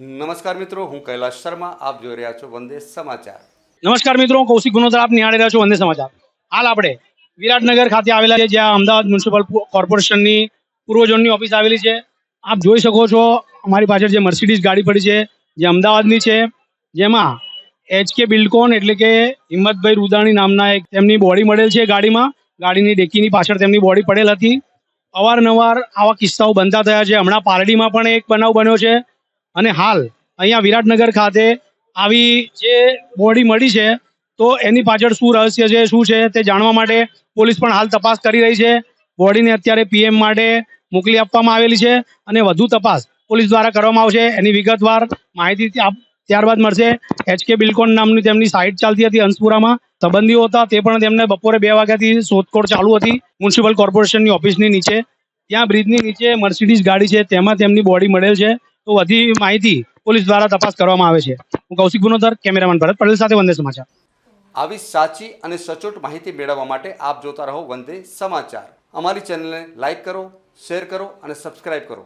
નમસ્કાર મિત્રો, હું કૈલાશ શર્મા, આપ જોઈ રહ્યા છો વંદે સમાચાર. નમસ્કાર મિત્રો કૌશિક ગુનોત્રા આપ નિહાળી રહ્યા છો વંદે સમાચાર. હાલ આપણે વિરાટનગર ખાતે આવેલા છે, જ્યાં અમદાવાદ મ્યુનિસિપલ કોર્પોરેશનની પૂર્વ ઝોનની ઓફિસ આવેલી છે. આપ જોઈ શકો છો, અમારી પાછળ જે મર્સિડીઝ ગાડી પડી છે, જે અમદાવાદની છે, જેમાં એચકે બિલ્ડકોન એટલે કે હિંમતભાઈ રૂદાણી નામના એક તેમની બોડી મળેલ છે ગાડીમાં. ગાડીની ડેકીની પાછળ તેમની બોડી પડેલ હતી. અવારનવાર આવા કિસ્સાઓ બનતા થયા છે. હમણાં પારડીમાં પણ એક બનાવ બન્યો છે. અને હાલ અહીંયા વિરાટનગર ખાતે આવી જે બોડી મળી છે, તો એની પાછળ શું રહસ્ય છે, શું છે તે જાણવા માટે પોલીસ પણ હાલ તપાસ કરી રહી છે. બોડીને અત્યારે પીએમ માટે મોકલી આપવામાં આવેલી છે અને વધુ તપાસ પોલીસ દ્વારા કરવામાં આવશે. એની વિગતવાર માહિતી ત્યાં- ત્યારબાદ મળશે. એચકે બિલકોન નામની તેમની સાઇટ ચાલતી હતી અંશપુરામાં. સંબંધીઓ હતા તે પણ તેમને બપોરે બે વાગ્યાથી શોધખોળ ચાલુ હતી. મ્યુનિસિપલ કોર્પોરેશનની ઓફિસની નીચે ત્યાં બ્રિજની નીચે મર્સિડીઝ ગાડી છે, તેમાં તેમની બોડી મળેલ છે. તો વધી માહિતી પોલીસ દ્વારા તપાસ કરવામાં આવે છે. હું કૌશિક ગુનોદર કેમેરામેન ભરત પટેલ સાથે વંદે સમાચાર. આવી સાચી અને સચોટ માહિતી મેળવવા માટે આપ જોતા રહો વંદે સમાચાર. અમારી ચેનલને લાઇક કરો, શેર કરો અને સબસ્ક્રાઇબ કરો.